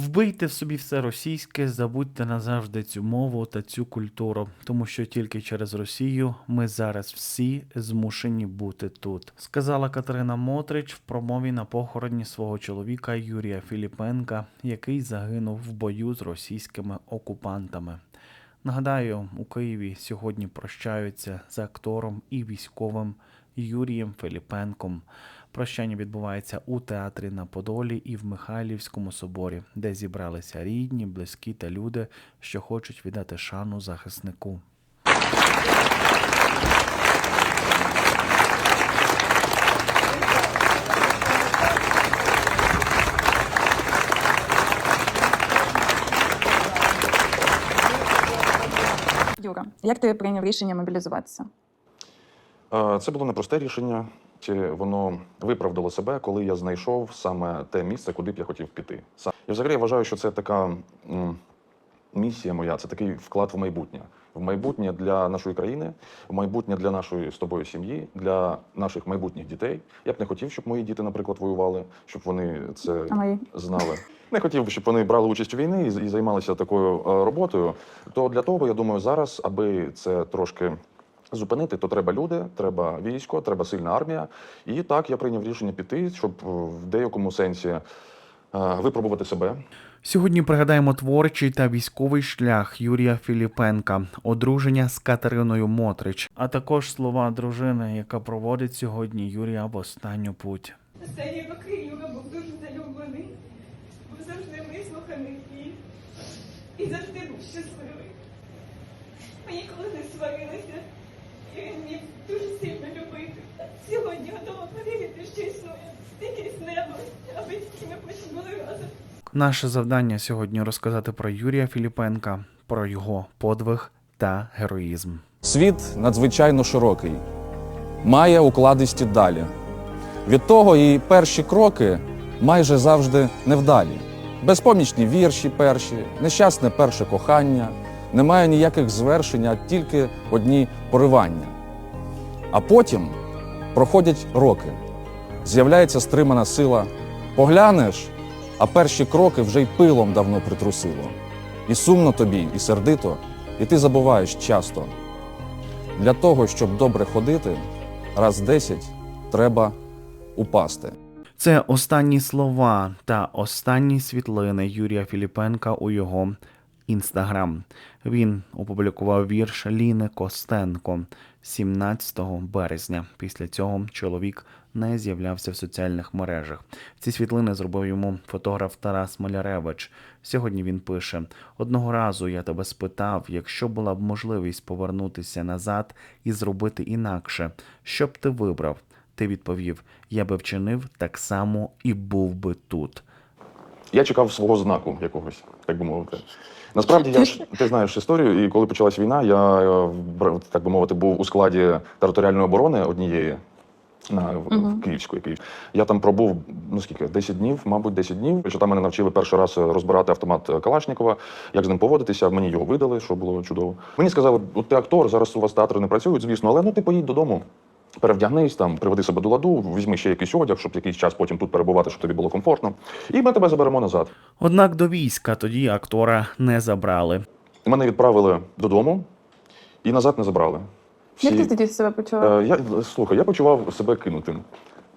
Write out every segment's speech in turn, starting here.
Вбийте в собі все російське, забудьте назавжди цю мову та цю культуру, тому що тільки через Росію ми зараз всі змушені бути тут, сказала Катерина Мотрич в промові на похороні свого чоловіка Юрія Філіпенка, який загинув в бою з російськими окупантами. Нагадаю, у Києві сьогодні прощаються з актором і військовим Юрієм Філіпенком. Прощання відбувається у театрі на Подолі і в Михайлівському соборі, де зібралися рідні, близькі та люди, що хочуть віддати шану захиснику. Юра, як ти прийняв рішення мобілізуватися? Це було непросте рішення. Чи Воно виправдало себе, коли я знайшов саме те місце, куди б я хотів піти. І взагалі я вважаю, що це така місія моя, це такий вклад в майбутнє. В майбутнє для нашої країни, в майбутнє для нашої з тобою сім'ї, для наших майбутніх дітей. Я б не хотів, щоб мої діти, наприклад, воювали, щоб вони це знали. Не хотів би, щоб вони брали участь у війні і, і займалися такою е, роботою. То для того, я думаю, зараз, аби це трошки зупинити, то треба люди, треба військо, треба сильна армія. І так я прийняв рішення піти, щоб в деякому сенсі е, випробувати себе. Сьогодні пригадаємо творчий та військовий шлях Юрія Філіпенка, одруження з Катериною Мотрич, а також слова дружини, яка проводить сьогодні Юрія в останню путь. Останні роки Юра був дуже залюблений, був завжди вислуханий і, і завжди був щасливий. Ми ніколи не сварилися, і він міг дуже сильно любити. Сьогодні готова повірити, що існує якесь небо, аби тільки ми потім були разом. Наше завдання сьогодні розказати про Юрія Філіпенка, про його подвиг та героїзм. Світ надзвичайно широкий, має укладисті далі. Від того і перші кроки майже завжди невдалі. Безпомічні вірші перші, нещасне перше кохання, немає ніяких звершень, а тільки одні поривання. А потім проходять роки, з'являється стримана сила. Поглянеш, а перші кроки вже й пилом давно притрусило. І сумно тобі, і сердито, і ти забуваєш часто. Для того, щоб добре ходити, раз десять треба упасти. Це останні слова та останні світлини Юрія Філіпенка у його інстаграм. Він опублікував вірш Ліни Костенко 17 березня. Після цього чоловік не з'являвся в соціальних мережах. Ці світлини зробив йому фотограф Тарас Маляревич. Сьогодні він пише: одного разу я тебе спитав, якщо була б можливість повернутися назад і зробити інакше, що б ти вибрав? Ти відповів: я би вчинив так само і був би тут. Я чекав свого знаку якогось, так би мовити. Насправді, я ти знаєш історію, і коли почалась війна, я е, так би мовити, був у складі територіальної оборони однієї. На Мгм. Київської Київ. Я там пробув ну скільки 10 днів, мабуть, 10 днів. Що там мене навчили перший раз розбирати автомат Калашникова, як з ним поводитися. Мені його видали, що було чудово. Мені сказали, от ти актор, зараз у вас театри не працюють, звісно, але ну ти поїдь додому. Перевдягнись там, приведи себе до ладу, візьми ще якийсь одяг, щоб якийсь час потім тут перебувати, щоб тобі було комфортно. І ми тебе заберемо назад. Однак до війська тоді актора не забрали. Мене відправили додому і назад не забрали. Як ти тоді себе почував? Е, я, слухай, я почував себе кинутим.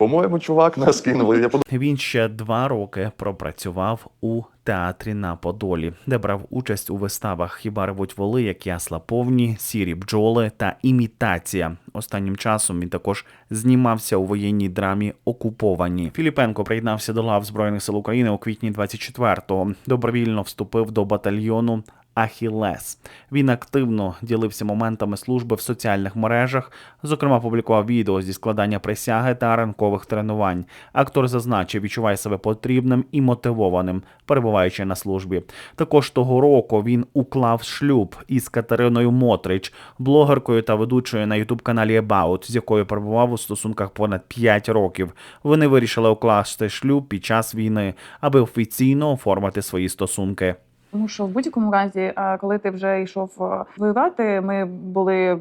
По-моєму, чувак нас кинули. Він ще два роки пропрацював у театрі на Подолі, де брав участь у виставах Хіба ревуть воли, як ясла повні, сірі бджоли та імітація. Останнім часом він також знімався у воєнній драмі Окуповані. Філіпенко приєднався до лав Збройних сил України у квітні 24-го. Добровільно вступив до батальйону Ахілес. Він активно ділився моментами служби в соціальних мережах. Зокрема, публікував відео зі складання присяги та ранкових тренувань. Актор зазначив, відчуває себе потрібним і мотивованим, перебуваючи на службі. Також того року він уклав шлюб із Катериною Мотрич, блогеркою та ведучою на ютуб каналі About, з якою перебував у стосунках понад 5 років. Вони вирішили укласти шлюб під час війни, аби офіційно оформити свої стосунки. Тому що в будь-якому разі, е, коли ти вже йшов е, воювати, ми були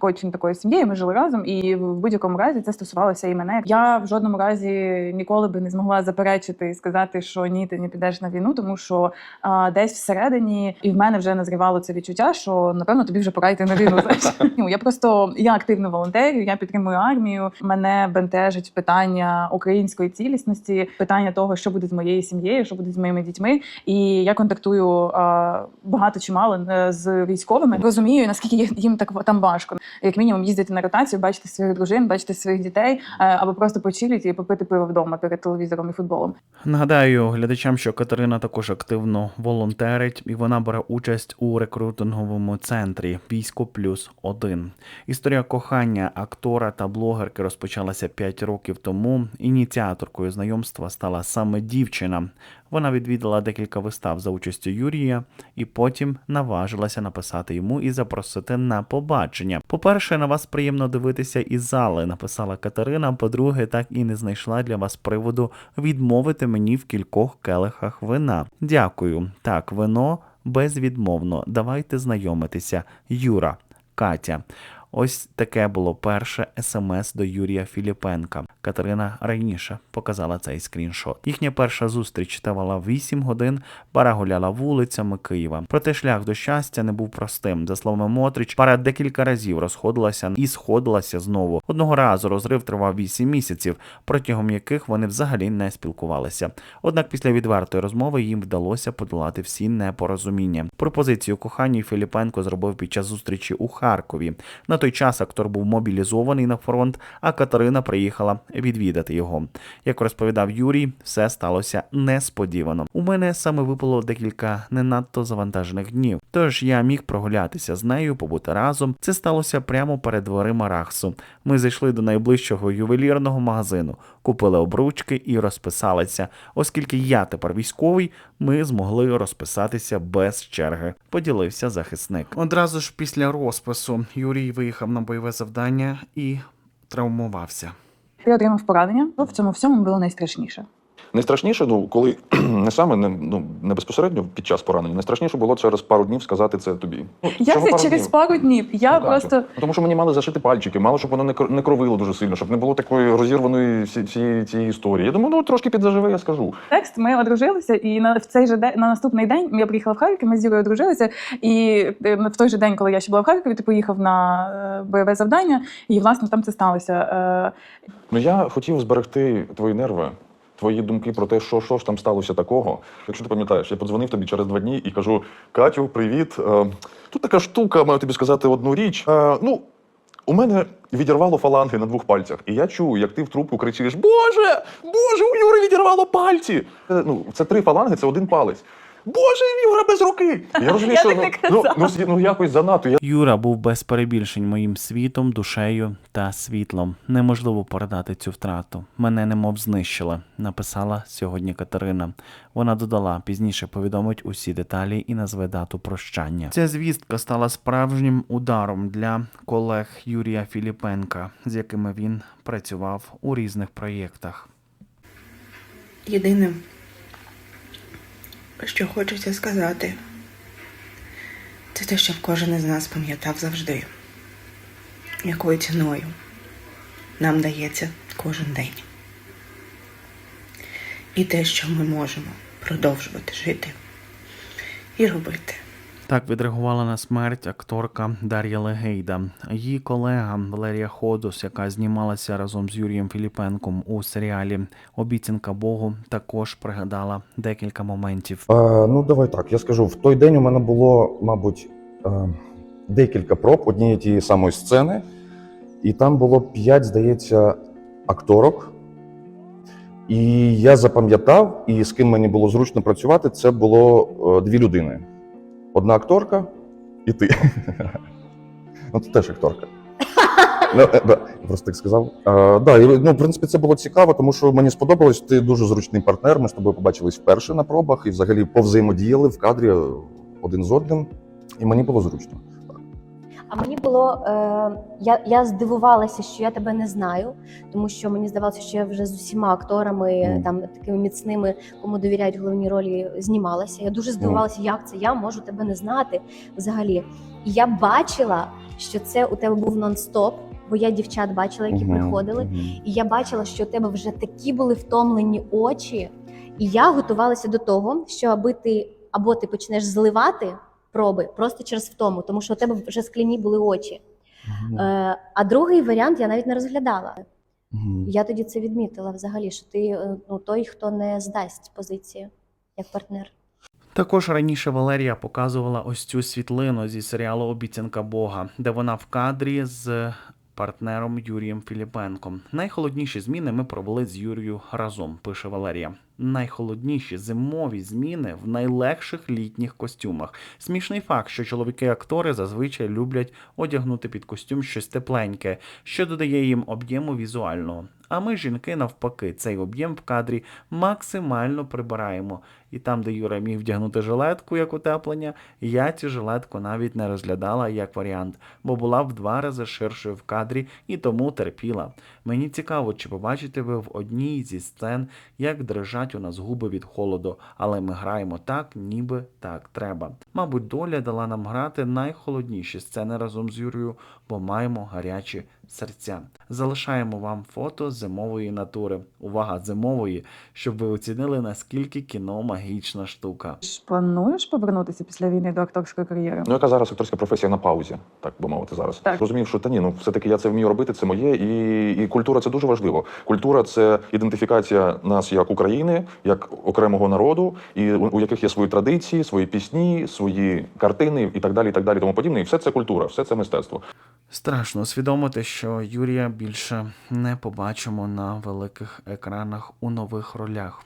такою чи не такою сім'єю. Ми жили разом, і в будь-якому разі це стосувалося і мене. Я в жодному разі ніколи би не змогла заперечити і сказати, що ні, ти не підеш на війну, тому що а, десь всередині і в мене вже назрівало це відчуття, що напевно тобі вже пора йти на війну. Ну я просто я активно волонтерю, я підтримую армію. Мене бентежить питання української цілісності, питання того, що буде з моєю сім'єю, що буде з моїми дітьми. І я контактую а, багато чи мало е, з військовими. Розумію, наскільки їм так там важко. Як мінімум їздити на ротацію, бачити своїх дружин, бачити своїх дітей, е, або просто почилити і попити пиво вдома перед телевізором і футболом. Нагадаю глядачам, що Катерина також активно волонтерить, і вона бере участь у рекрутинговому центрі Військо Плюс 1 Історія кохання актора та блогерки розпочалася 5 років тому. Ініціаторкою знайомства стала саме дівчина. Вона відвідала декілька вистав за участю Юрія, і потім наважилася написати йому і запросити на побачення. По-перше, на вас приємно дивитися із зали, написала Катерина. По-друге, так і не знайшла для вас приводу відмовити мені в кількох келихах вина. Дякую. Так, вино безвідмовно. Давайте знайомитися. Юра, Катя. Ось таке було перше смс до Юрія Філіпенка. Катерина раніше показала цей скріншот. Їхня перша зустріч тривала 8 годин. Пара гуляла вулицями Києва. Проте шлях до щастя не був простим. За словами Мотрич, пара декілька разів розходилася і сходилася знову. Одного разу розрив тривав 8 місяців, протягом яких вони взагалі не спілкувалися. Однак після відвертої розмови їм вдалося подолати всі непорозуміння. Пропозицію коханню Філіпенко зробив під час зустрічі у Харкові. На той час актор був мобілізований на фронт, а Катерина приїхала відвідати його. Як розповідав Юрій, все сталося несподівано. У мене саме випало декілька не надто завантажених днів. Тож я міг прогулятися з нею, побути разом. Це сталося прямо перед дверима Рахсу. Ми зайшли до найближчого ювелірного магазину, купили обручки і розписалися. Оскільки я тепер військовий, ми змогли розписатися без черги. Поділився захисник. Одразу ж після розпису Юрій виїхав на бойове завдання і травмувався. Ти отримав поранення. В цьому всьому було найстрашніше? Найстрашніше, ну коли не саме не, ну, не безпосередньо під час поранення, найстрашніше було через пару днів сказати це тобі. Ну, Як це пару через днів? пару днів? Я Ну, так, просто ну, Тому що мені мали зашити пальчики, мало щоб воно не кровило дуже сильно, щоб не було такої розірваної всієї цієї історії. Я думаю, ну трошки підзаживе, я скажу. текст. Ми одружилися, і на в цей же день на наступний день я приїхала в Харків. Ми з Юрою одружилися. І е, в той же день, коли я ще була в Харкові, ти поїхав на е, бойове завдання, і власне там це сталося. Е, Ну я хотів зберегти твої нерви, твої думки про те, що, що ж там сталося такого. Якщо ти пам'ятаєш, я подзвонив тобі через два дні і кажу: Катю, привіт. Е, тут така штука, маю тобі сказати одну річ. Е, ну, у мене відірвало фаланги на двох пальцях, і я чую, як ти в трубку кричиш: Боже! Боже, у Юри відірвало пальці! Е, Ну, це три фаланги, це один палець. Боже, Юра без руки! Я розумію, Я що так ну, не ну, ну, ну якось занадто. Я Юра був без перебільшень моїм світом, душею та світлом. Неможливо передати цю втрату. Мене немов знищили, написала сьогодні Катерина. Вона додала пізніше повідомить усі деталі і назве дату прощання. Ця звістка стала справжнім ударом для колег Юрія Філіпенка, з якими він працював у різних проєктах. Єдине, що хочеться сказати, це те, що кожен із нас пам'ятав завжди, якою ціною нам дається кожен день. І те, що ми можемо продовжувати жити і робити. Так відреагувала на смерть акторка Дар'я Легейда. Її колега Валерія Ходос, яка знімалася разом з Юрієм Філіпенком у серіалі Обіцянка Богу, також пригадала декілька моментів. Е, ну, давай так. Я скажу, в той день у мене було, мабуть, е, декілька проб однієї тієї самої сцени, і там було п'ять, здається, акторок. І я запам'ятав, і з ким мені було зручно працювати, це було е, дві людини: одна акторка і ти. Ну, ти теж акторка. Ну, е, просто так сказав. Да, і, ну, в принципі, це було цікаво, тому що мені сподобалось. Ти дуже зручний партнер. Ми з тобою побачились вперше на пробах і взагалі повзаємодіяли в кадрі один з одним, і мені було зручно. А мені було е, я, я здивувалася, що я тебе не знаю, тому що мені здавалося, що я вже з усіма акторами, Мгм. там такими міцними, кому довіряють головні ролі, знімалася. Я дуже здивувалася, як це я можу тебе не знати взагалі. І я бачила, що це у тебе був нон-стоп, бо я дівчат бачила, які Мгм, приходили. мгм. І я бачила, що у тебе вже такі були втомлені очі, і я готувалася до того, що аби ти або ти почнеш зливати проби просто через втому, тому що у тебе вже скляні були очі. Е, а другий варіант я навіть не розглядала. Мгм. Я тоді це відмітила взагалі, що ти е, ну, той, хто не здасть позиції як партнер. Також раніше Валерія показувала ось цю світлину зі серіалу Обіцянка Бога, де вона в кадрі з партнером Юрієм Філіпенком. Найхолодніші зміни ми провели з Юрією разом, пише Валерія. Найхолодніші зимові зміни в найлегших літніх костюмах. Смішний факт, що чоловіки-актори зазвичай люблять одягнути під костюм щось тепленьке, що додає їм об'єму візуального. А ми, жінки, навпаки, цей об'єм в кадрі максимально прибираємо. І там, де Юра міг вдягнути жилетку як утеплення, я цю жилетку навіть не розглядала як варіант, бо була в два рази ширшою в кадрі і тому терпіла. Мені цікаво, чи побачите ви в одній зі сцен, як дрижать у нас губи від холоду, але ми граємо так, ніби так треба. Мабуть, доля дала нам грати найхолодніші сцени разом з Юрією, бо маємо гарячі серця. Залишаємо вам фото зимової натури. Увага, зимової, щоб ви оцінили, наскільки кіно магічна штука. Плануєш повернутися після війни до акторської кар'єри? Ну, яка зараз акторська професія на паузі, так би мовити, зараз. Так. Розумів, що та ні, ну все-таки я це вмію робити, це моє, і, і культура це дуже важливо. Культура це ідентифікація нас як України, як окремого народу, і у, у яких є свої традиції, свої пісні, свої картини і так далі, і так далі, тому подібне. І все це культура, все це мистецтво. Страшно усвідомити, що Юрія більше не побачимо на великих екранах у нових ролях.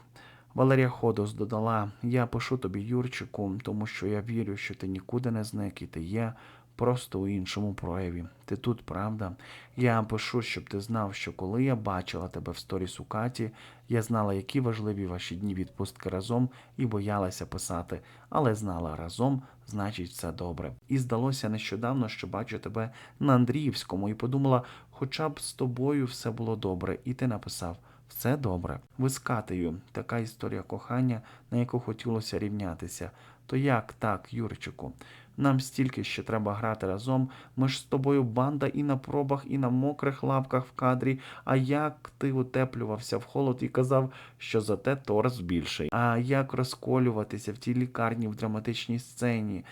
Валерія Ходос додала: Я пишу тобі, Юрчику, тому що я вірю, що ти нікуди не зник і ти є просто у іншому прояві. Ти тут, правда? Я пишу, щоб ти знав, що коли я бачила тебе в сторіс у Каті, я знала, які важливі ваші дні відпустки разом, і боялася писати, але знала разом, значить, все добре. І здалося нещодавно, що бачу тебе на Андріївському, і подумала, хоча б з тобою все було добре, і ти написав. Все добре. Ви з Катею. Така історія кохання, на яку хотілося рівнятися. То як так, Юрчику? Нам стільки ще треба грати разом. Ми ж з тобою банда і на пробах, і на мокрих лавках в кадрі. А як ти утеплювався в холод і казав, що зате торс більший. А як розколюватися в тій лікарні в драматичній сцені?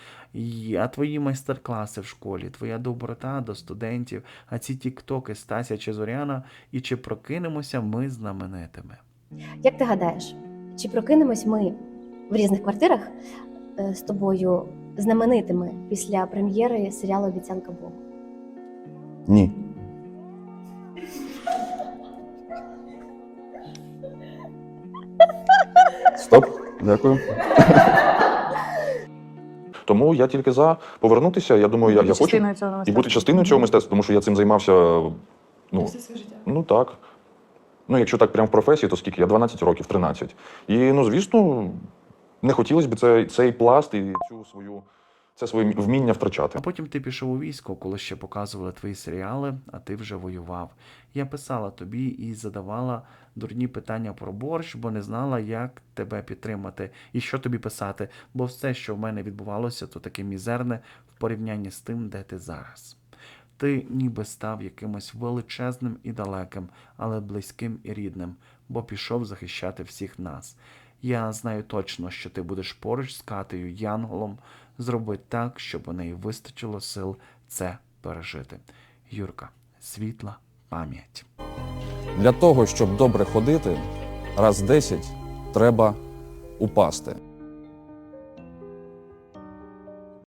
А твої майстер-класи в школі, твоя доброта до студентів, а ці тіктоки Стася чи Зоряна, і чи прокинемося ми знаменитими? Як ти гадаєш, чи прокинемось ми в різних квартирах з тобою знаменитими після прем'єри серіалу Обіцянка Богу? Ні. Стоп, дякую. Тому я тільки за повернутися. Я думаю, я, я хочу частиною цього і мистецтва. бути частиною цього мистецтва, тому що я цим займався. Ну, Все своє життя. Ну так. Ну, якщо так прямо в професії, то скільки? Я 12 років, 13. І ну, звісно, не хотілося б цей, цей пласт і цю свою це своє вміння втрачати. А потім ти пішов у військо, коли ще показували твої серіали, а ти вже воював. Я писала тобі і задавала дурні питання про борщ, бо не знала, як тебе підтримати і що тобі писати, бо все, що в мене відбувалося, то таке мізерне в порівнянні з тим, де ти зараз. Ти ніби став якимось величезним і далеким, але близьким і рідним, бо пішов захищати всіх нас. Я знаю точно, що ти будеш поруч з Катею Янголом. Зроби так, щоб у неї вистачило сил це пережити. Юрка, світла пам'ять. Для того, щоб добре ходити, раз 10 треба упасти.